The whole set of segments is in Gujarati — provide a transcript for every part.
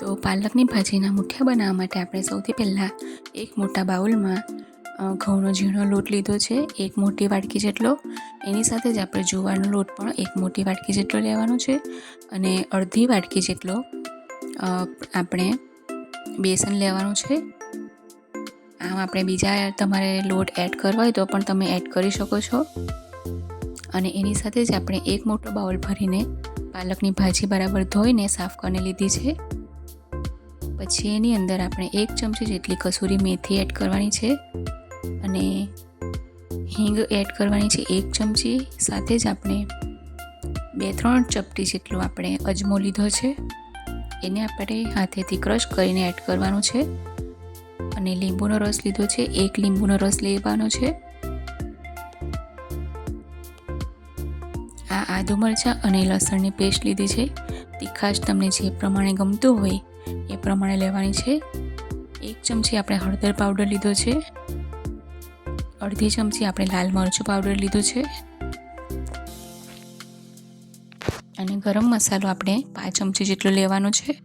તો પાલકની ભાજીના મુઠિયા બનાવવા માટે આપણે સૌથી પહેલાં એક મોટા બાઉલમાં ઘઉંનો ઝીણો લોટ લીધો છે, એક મોટી વાટકી જેટલો. એની સાથે જ આપણે જુવારનો લોટ પણ એક મોટી વાટકી જેટલો લેવાનો છે અને અડધી વાટકી જેટલો આપણે બેસન લેવાનું છે. આમ આપણે બીજા તમારે લોટ એડ કરવા હોય તો પણ તમે એડ કરી શકો છો. અને એની સાથે જ આપણે એક મોટો બાઉલ ભરીને પાલકની ભાજી બરાબર ધોઈને સાફ કરીને લીધી છે. પછી એની અંદર આપણે એક ચમચી જેટલી કસૂરી મેથી એડ કરવાની છે અને હિંગ એડ કરવાની છે એક ચમચી. સાથે જ આપણે બે ત્રણ ચપટી જેટલું આપણે અજમો લીધો છે. એને આપણે હાથેથી ક્રશ કરીને એડ કરવાનું છે. અને લીંબુનો રસ લીધો છે. એક લીંબુનો રસ લેવાનો છે. આ આદુ મરચાં અને લસણની પેસ્ટ લીધી છે. તીખાશ તમને જે પ્રમાણે ગમતું હોય, એ પ્રમાણે લેવાની છે. એક ચમચી આપણે હળદર પાવડર લીધો છે. અડધી ચમચી આપણે લાલ મરચું પાવડર લીધો છે. અને ગરમ મસાલો આપણે પાંચ ચમચી જેટલો લેવાનો છે.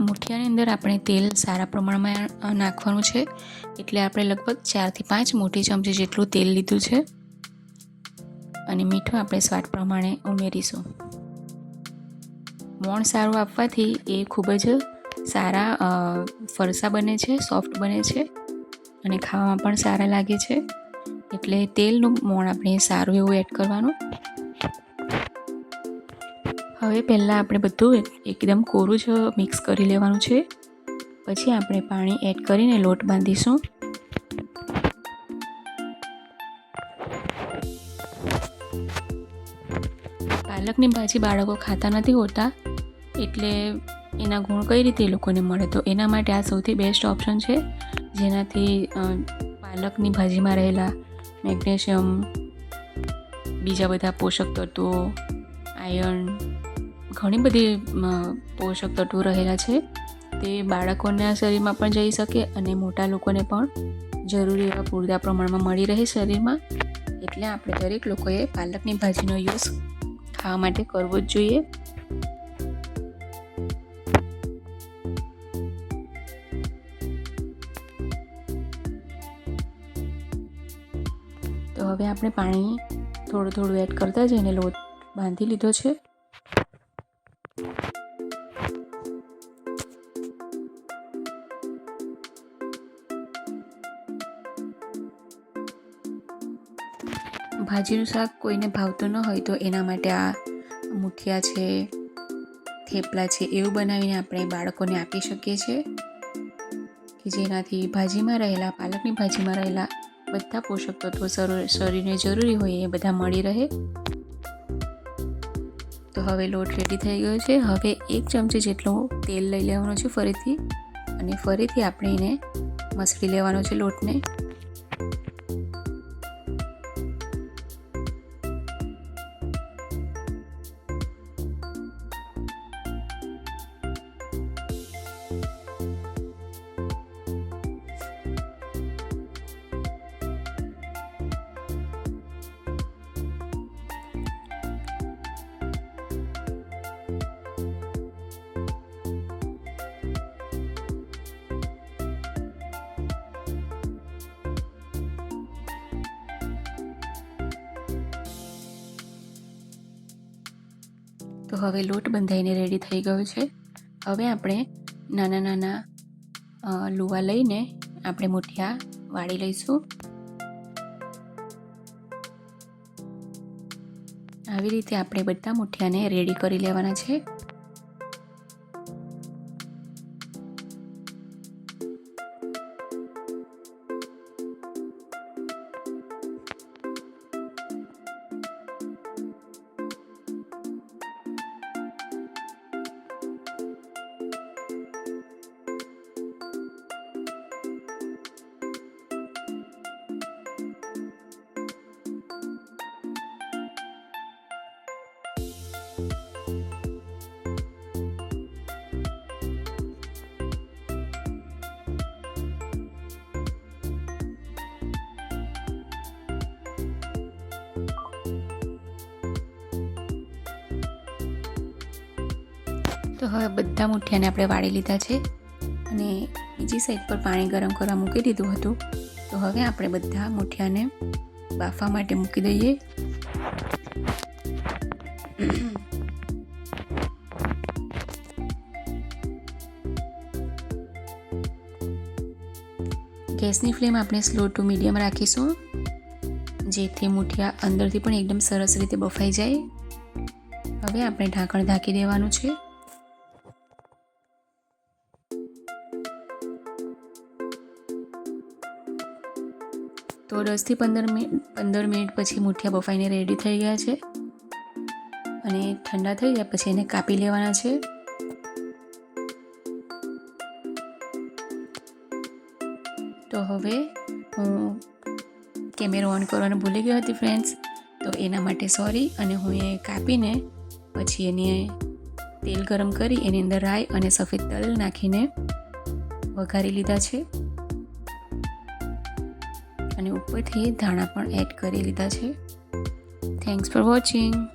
મુઠિયાની અંદર આપણે તેલ સારા પ્રમાણમાં નાખવાનું છે. એટલે આપણે લગભગ ચારથી પાંચ મોટી ચમચી જેટલું તેલ લીધું છે. અને મીઠું આપણે સ્વાદ પ્રમાણે ઉમેરીશું. મોણ સારું આપવાથી એ ખૂબ જ સારા ફરસા બને છે, સોફ્ટ બને છે અને ખાવામાં પણ સારા લાગે છે. એટલે તેલનું મોણ આપણે સારું એવું એડ કરવાનું. હવે પહેલાં આપણે બધું એકદમ કોરું જ મિક્સ કરી લેવાનું છે. પછી આપણે પાણી એડ કરીને લોટ બાંધીશું. પાલકની ભાજી બાળકો ખાતા નથી હોતા, એટલે એના ગુણ કઈ રીતે એ લોકોને મળે? તો એના માટે આ સૌથી બેસ્ટ ઓપ્શન છે, જેનાથી પાલકની ભાજીમાં રહેલા મેગ્નેશિયમ, બીજા બધા પોષક તત્વો, આયર્ન, ઘણી બધી પોષક તત્વો રહેલા છે. તે બાળકોના શરીરમાં પણ જઈ શકે અને મોટા લોકોને પણ જરૂરી એવા પૂરતા પ્રમાણમાં મળી રહે શરીરમાં. એટલે આપણે દરેક લોકોએ પાલકની ભાજીનો યુઝ ખાવા માટે કરવો જ જોઈએ. તો હવે આપણે પાણી થોડું થોડું એડ કરતા જઈને લોટ બાંધી લીધો છે. ભાજીનું શાક કોઈને ભાવતું ન હોય તો એના માટે આ મુઠિયા છે, થેપલા છે, એવું બનાવીને આપણે બાળકોને આપી શકીએ છીએ કે જેનાથી ભાજીમાં રહેલા, પાલકની ભાજીમાં રહેલા બધા પોષક તત્વો શરીર- શરીરને જરૂરી હોય એ બધા મળી રહે. તો હવે લોટ રેડી થઈ ગયો છે. હવે એક ચમચી જેટલું તેલ લઈ લેવાનું છે ફરીથી અને ફરીથી આપણે એને મસળી લેવાનો છે લોટને. તો હવે લોટ બંધાઈને રેડી થઈ ગયો છે. હવે આપણે નાના નાના લુવા લઈને આપણે મુઠિયા વાળી લઈશું. આવી રીતે આપણે બધા મુઠિયાને રેડી કરી લેવાના છે. તો હવે બધા મુઠિયાને આપણે વાળી લીધા છે અને બીજી સાઈડ પર પાણી ગરમ કરવા મૂકી દીધું હતું. તો હવે આપણે બધા મુઠિયાને બાફવા માટે મૂકી દઈએ. ગેસની ફ્લેમ આપણે સ્લો ટુ મીડિયમ રાખીશું. જેથી મૂઠિયા અંદરથી પણ એકદમ સરસ રીતે બફાઈ જાય. હવે આપણે ઢાંકણ ઢાંકી દેવાનું છે. તો દસથી પંદર મિનિટ પંદર મિનિટ પછી મૂઠિયા બફાઈને રેડી થઈ ગયા છે. અને ઠંડા થઈ ગયા પછી એને કાપી લેવાના છે. તો હવે હું કેમેરો ઓન કરવાનું ભૂલી ગઈ હતી ફ્રેન્ડ્સ તો એના માટે સોરી અને હું એ કાપીને પછી એને તેલ ગરમ કરી એની અંદર રાઈ અને સફેદ તલ નાખીને વઘારી લીધા છે. અને ઉપરથી ધાણા પણ એડ કરી લીધા છે. Thanks for watching